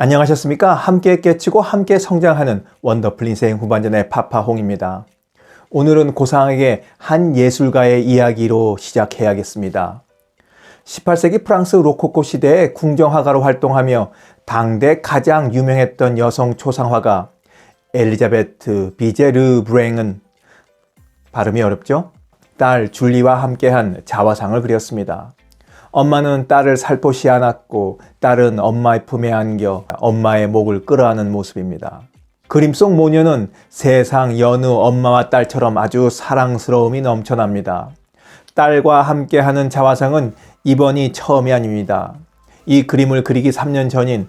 안녕하셨습니까? 함께 깨치고 함께 성장하는 원더풀 인생 후반전의 파파홍입니다. 오늘은 고상하게 한 예술가의 이야기로 시작해야겠습니다. 18세기 프랑스 로코코 시대의 궁정화가로 활동하며 당대 가장 유명했던 여성 초상화가 엘리자베트 비제르 브랭은 발음이 어렵죠? 딸 줄리와 함께한 자화상을 그렸습니다. 엄마는 딸을 살포시 안았고 딸은 엄마의 품에 안겨 엄마의 목을 끌어안은 모습입니다. 그림 속 모녀는 세상 여느 엄마와 딸처럼 아주 사랑스러움이 넘쳐납니다. 딸과 함께하는 자화상은 이번이 처음이 아닙니다. 이 그림을 그리기 3년 전인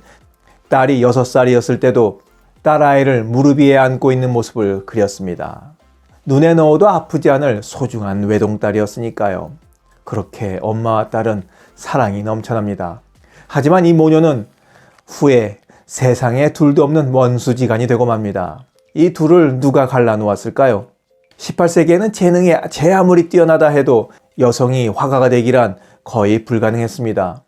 딸이 6살이었을 때도 딸아이를 무릎 위에 안고 있는 모습을 그렸습니다. 눈에 넣어도 아프지 않을 소중한 외동딸이었으니까요. 그렇게 엄마와 딸은 사랑이 넘쳐납니다. 하지만 이 모녀는 후에 세상에 둘도 없는 원수지간이 되고 맙니다. 이 둘을 누가 갈라놓았을까요? 18세기에는 재능이 제 아무리 뛰어나다 해도 여성이 화가가 되기란 거의 불가능했습니다.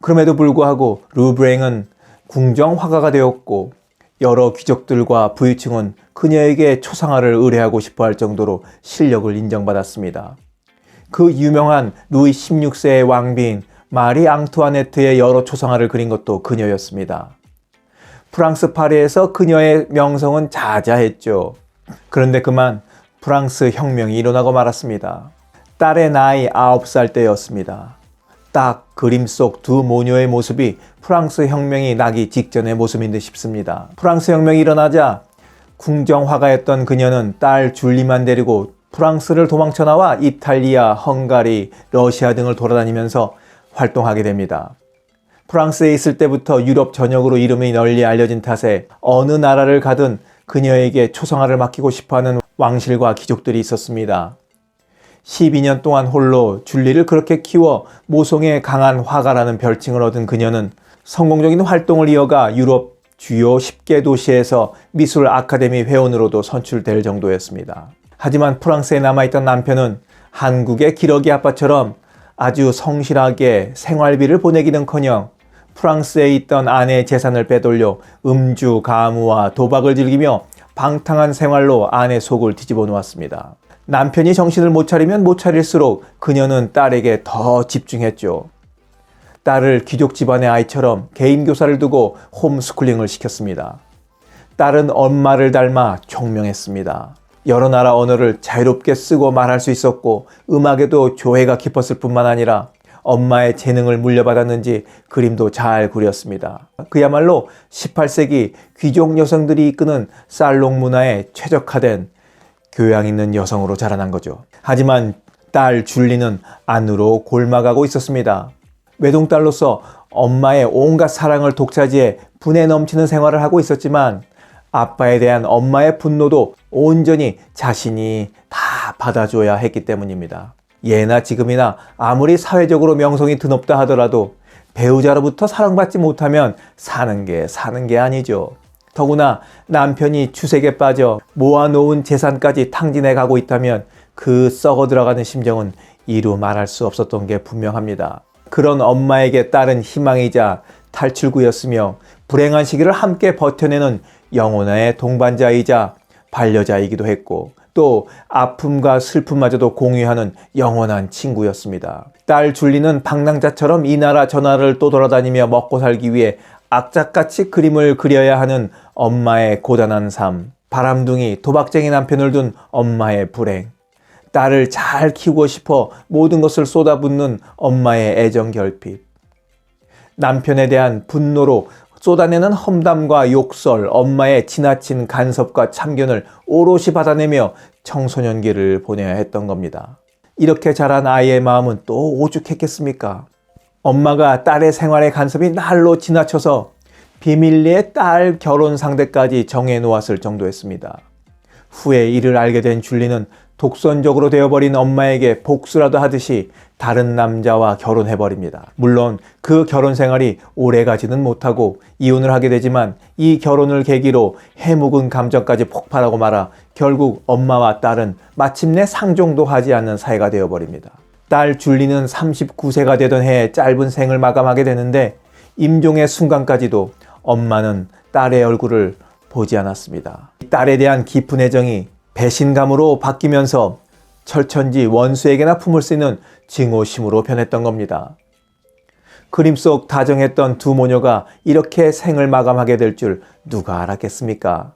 그럼에도 불구하고 루브랭은 궁정 화가가 되었고 여러 귀족들과 부유층은 그녀에게 초상화를 의뢰하고 싶어 할 정도로 실력을 인정받았습니다. 그 유명한 루이 16세의 왕비인 마리 앙투아네트의 여러 초상화를 그린 것도 그녀였습니다. 프랑스 파리에서 그녀의 명성은 자자했죠. 그런데 그만 프랑스 혁명이 일어나고 말았습니다. 딸의 나이 9살 때였습니다. 딱 그림 속 두 모녀의 모습이 프랑스 혁명이 나기 직전의 모습인 듯 싶습니다. 프랑스 혁명이 일어나자 궁정화가였던 그녀는 딸 줄리만 데리고 프랑스를 도망쳐 나와 이탈리아, 헝가리, 러시아 등을 돌아다니면서 활동하게 됩니다. 프랑스에 있을 때부터 유럽 전역으로 이름이 널리 알려진 탓에 어느 나라를 가든 그녀에게 초상화를 맡기고 싶어하는 왕실과 귀족들이 있었습니다. 12년 동안 홀로 줄리를 그렇게 키워 모성에 강한 화가라는 별칭을 얻은 그녀는 성공적인 활동을 이어가 유럽 주요 10개 도시에서 미술 아카데미 회원으로도 선출될 정도였습니다. 하지만 프랑스에 남아있던 남편은 한국의 기러기 아빠처럼 아주 성실하게 생활비를 보내기는커녕 프랑스에 있던 아내의 재산을 빼돌려 음주, 가무와 도박을 즐기며 방탕한 생활로 아내 속을 뒤집어 놓았습니다. 남편이 정신을 못 차리면 못 차릴수록 그녀는 딸에게 더 집중했죠. 딸을 귀족 집안의 아이처럼 개인 교사를 두고 홈스쿨링을 시켰습니다. 딸은 엄마를 닮아 총명했습니다. 여러 나라 언어를 자유롭게 쓰고 말할 수 있었고 음악에도 조예가 깊었을 뿐만 아니라 엄마의 재능을 물려받았는지 그림도 잘 그렸습니다. 그야말로 18세기 귀족 여성들이 이끄는 살롱 문화에 최적화된 교양 있는 여성으로 자라난 거죠. 하지만 딸 줄리는 안으로 골마가고 있었습니다. 외동딸로서 엄마의 온갖 사랑을 독차지해 분에 넘치는 생활을 하고 있었지만 아빠에 대한 엄마의 분노도 온전히 자신이 다 받아줘야 했기 때문입니다. 예나 지금이나 아무리 사회적으로 명성이 드높다 하더라도 배우자로부터 사랑받지 못하면 사는 게 사는 게 아니죠. 더구나 남편이 추색에 빠져 모아놓은 재산까지 탕진해 가고 있다면 그 썩어 들어가는 심정은 이루 말할 수 없었던 게 분명합니다. 그런 엄마에게 딸은 희망이자 탈출구였으며 불행한 시기를 함께 버텨내는 영혼의 동반자이자 반려자이기도 했고 또 아픔과 슬픔마저도 공유하는 영원한 친구였습니다. 딸 줄리는 방랑자처럼 이 나라 저 나라를 또 돌아다니며 먹고 살기 위해 악착같이 그림을 그려야 하는 엄마의 고단한 삶, 바람둥이 도박쟁이 남편을 둔 엄마의 불행, 딸을 잘 키우고 싶어 모든 것을 쏟아붓는 엄마의 애정 결핍, 남편에 대한 분노로 쏟아내는 험담과 욕설, 엄마의 지나친 간섭과 참견을 오롯이 받아내며 청소년기를 보내야 했던 겁니다. 이렇게 자란 아이의 마음은 또 오죽했겠습니까? 엄마가 딸의 생활의 간섭이 날로 지나쳐서 비밀리에 딸 결혼 상대까지 정해 놓았을 정도였습니다. 후에 이를 알게 된 줄리는 독선적으로 되어버린 엄마에게 복수라도 하듯이 다른 남자와 결혼해버립니다. 물론 그 결혼 생활이 오래 가지는 못하고 이혼을 하게 되지만 이 결혼을 계기로 해묵은 감정까지 폭발하고 말아 결국 엄마와 딸은 마침내 상종도 하지 않는 사이가 되어버립니다. 딸 줄리는 39세가 되던 해에 짧은 생을 마감하게 되는데 임종의 순간까지도 엄마는 딸의 얼굴을 보지 않았습니다. 딸에 대한 깊은 애정이 배신감으로 바뀌면서 철천지 원수에게나 품을 수 있는 증오심으로 변했던 겁니다. 그림 속 다정했던 두 모녀가 이렇게 생을 마감하게 될 줄 누가 알았겠습니까?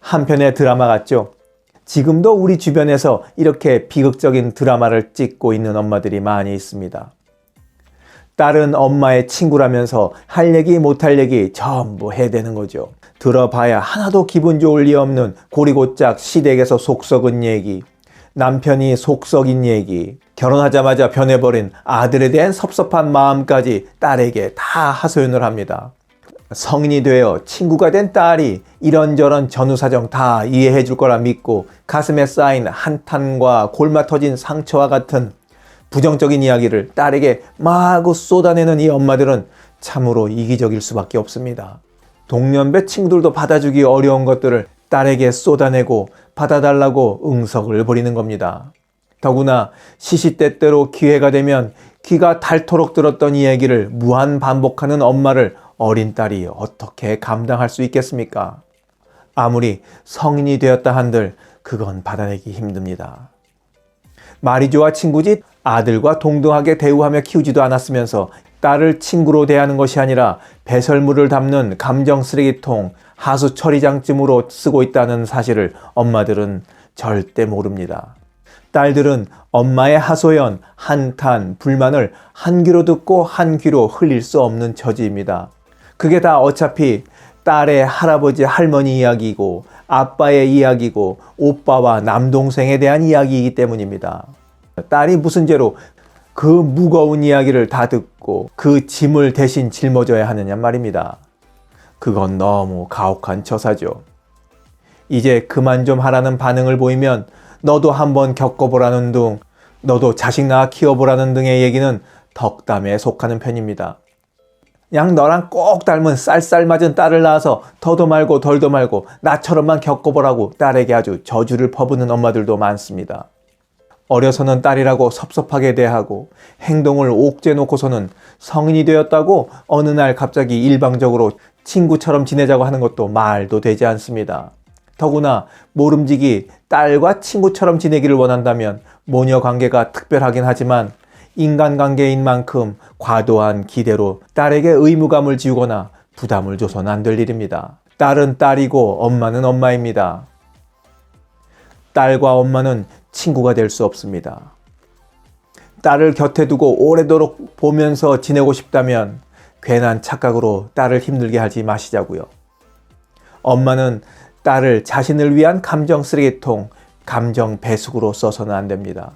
한편의 드라마 같죠? 지금도 우리 주변에서 이렇게 비극적인 드라마를 찍고 있는 엄마들이 많이 있습니다. 딸은 엄마의 친구라면서 할 얘기 못할 얘기 전부 해대는 거죠. 들어봐야 하나도 기분 좋을 리 없는 고리고짝 시댁에서 속썩은 얘기, 남편이 속썩인 얘기, 결혼하자마자 변해버린 아들에 대한 섭섭한 마음까지 딸에게 다 하소연을 합니다. 성인이 되어 친구가 된 딸이 이런저런 전후사정 다 이해해 줄 거라 믿고 가슴에 쌓인 한탄과 골마 터진 상처와 같은 부정적인 이야기를 딸에게 마구 쏟아내는 이 엄마들은 참으로 이기적일 수밖에 없습니다. 동년배 친구들도 받아주기 어려운 것들을 딸에게 쏟아내고 받아달라고 응석을 벌이는 겁니다. 더구나 시시때때로 기회가 되면 귀가 닳도록 들었던 이 얘기를 무한 반복하는 엄마를 어린 딸이 어떻게 감당할 수 있겠습니까? 아무리 성인이 되었다 한들 그건 받아내기 힘듭니다. 마리조와 친구지 아들과 동등하게 대우하며 키우지도 않았으면서 딸을 친구로 대하는 것이 아니라 배설물을 담는 감정 쓰레기통, 하수 처리장쯤으로 쓰고 있다는 사실을 엄마들은 절대 모릅니다. 딸들은 엄마의 하소연, 한탄, 불만을 한 귀로 듣고 한 귀로 흘릴 수 없는 처지입니다. 그게 다 어차피 딸의 할아버지, 할머니 이야기고 아빠의 이야기고 오빠와 남동생에 대한 이야기이기 때문입니다. 딸이 무슨 죄로 그 무거운 이야기를 다 듣고 그 짐을 대신 짊어져야 하느냐 말입니다. 그건 너무 가혹한 처사죠. 이제 그만 좀 하라는 반응을 보이면 너도 한번 겪어보라는 등 너도 자식 낳아 키워보라는 등의 얘기는 덕담에 속하는 편입니다. 그냥 너랑 꼭 닮은 쌀쌀 맞은 딸을 낳아서 더도 말고 덜도 말고 나처럼만 겪어보라고 딸에게 아주 저주를 퍼부는 엄마들도 많습니다. 어려서는 딸이라고 섭섭하게 대하고 행동을 옥죄 놓고서는 성인이 되었다고 어느 날 갑자기 일방적으로 친구처럼 지내자고 하는 것도 말도 되지 않습니다. 더구나 모름지기 딸과 친구처럼 지내기를 원한다면 모녀 관계가 특별하긴 하지만 인간관계인 만큼 과도한 기대로 딸에게 의무감을 지우거나 부담을 줘서는 안될 일입니다. 딸은 딸이고 엄마는 엄마입니다. 딸과 엄마는 친구가 될 수 없습니다. 딸을 곁에 두고 오래도록 보면서 지내고 싶다면 괜한 착각으로 딸을 힘들게 하지 마시자고요. 엄마는 딸을 자신을 위한 감정 쓰레기통, 감정 배숙으로 써서는 안 됩니다.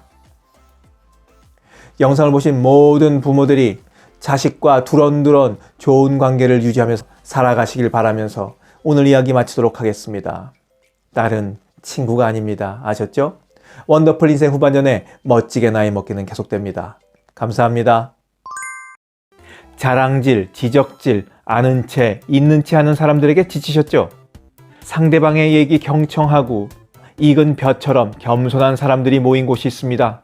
영상을 보신 모든 부모들이 자식과 두런두런 좋은 관계를 유지하면서 살아가시길 바라면서 오늘 이야기 마치도록 하겠습니다. 딸은 친구가 아닙니다. 아셨죠? 원더풀 인생 후반전에 멋지게 나이 먹기는 계속됩니다. 감사합니다. 자랑질, 지적질, 아는 채, 있는 채 하는 사람들에게 지치셨죠? 상대방의 얘기 경청하고 익은 벼처럼 겸손한 사람들이 모인 곳이 있습니다.